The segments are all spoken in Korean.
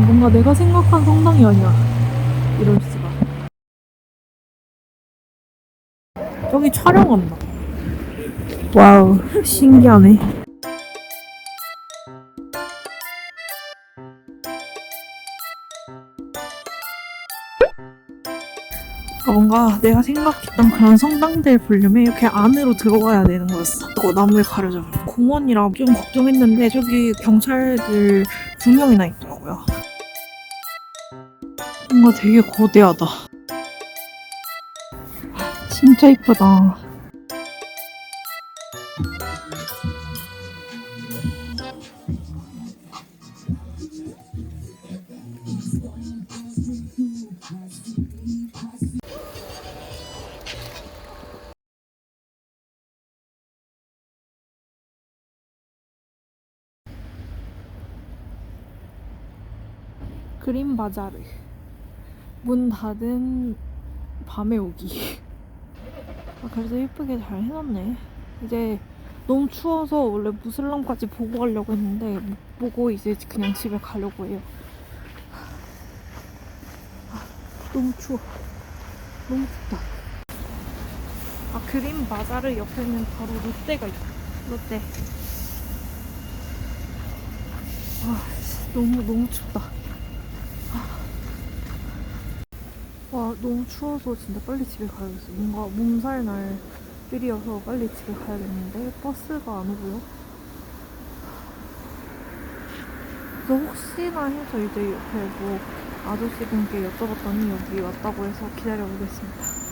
뭔가 내가 생각한 성당이 아니야. 이럴 수가. 여기 촬영한다. 와우, 신기하네. 아, 뭔가 내가 생각했던 그런 성당들 보려면 이렇게 안으로 들어가야 되는 거였어. 또 나무에 가려져. 공원이라 좀 걱정했는데 저기 경찰들 두 명이나 있더라고요. 뭔가 되게 거대하다. 진짜 이쁘다. 그린 바자르. 문 닫은 밤에 오기. 아, 그래도 예쁘게 잘 해놨네. 이제 너무 추워서 원래 무슬람까지 보고 가려고 했는데 못 보고 이제 그냥 집에 가려고 해요. 아, 너무 추워. 너무 춥다. 아 그린 바자르 옆에는 바로 롯데가 있다. 롯데. 아 씨, 너무 너무 춥다. 와 너무 추워서 진짜 빨리 집에 가야겠어. 뭔가 몸살 날 필이어서 빨리 집에 가야겠는데 버스가 안 오고요. 그래서 혹시나 해서 이제 옆에 뭐 아저씨분께 여쭤봤더니 여기 왔다고 해서 기다려 보겠습니다.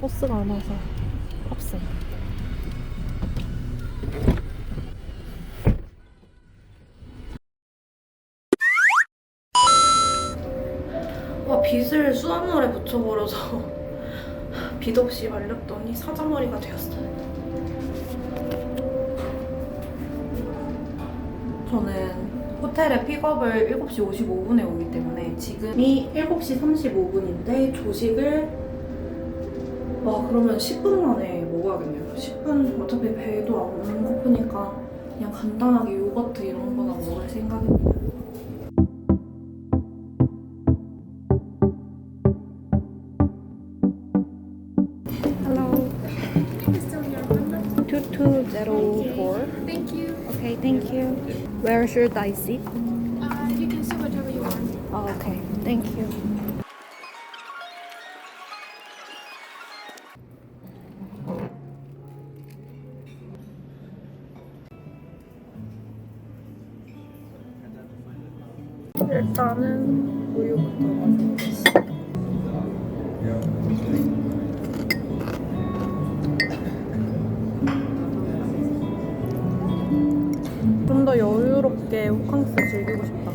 버스가 안 와서 탑승. 와 빗을 수돗물에 묻혀버려서 빗 없이 말렸더니 사자머리가 되었어요. 저는 호텔에 픽업을 7시 55분에 오기 때문에 지금이 7시 35분인데 조식을 와 그러면 10분 만에 먹어야겠네요 10분 어차피 배도 안 고프니까 그냥 간단하게 요거트 이런 거나 먹을 생각입니다 Hello 2204 Thank you. Okay, thank you Where should I sit? Uh, you can sit whatever you want. Oh, okay, thank you 일단은 우유부터 마셔보겠습니다. 좀 더 여유롭게 호캉스 즐기고 싶다.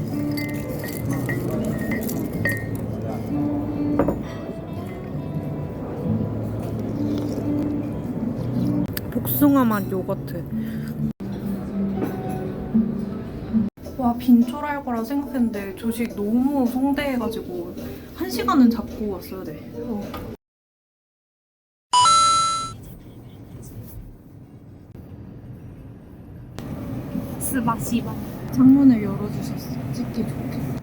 복숭아 맛 요거트. 와 빈초랄 거라 생각했는데 조식 너무 성대해가지고 한 시간은 잡고 왔어야 돼. 어. 스바시바. 창문을 열어주셨어. 찍기 좋게.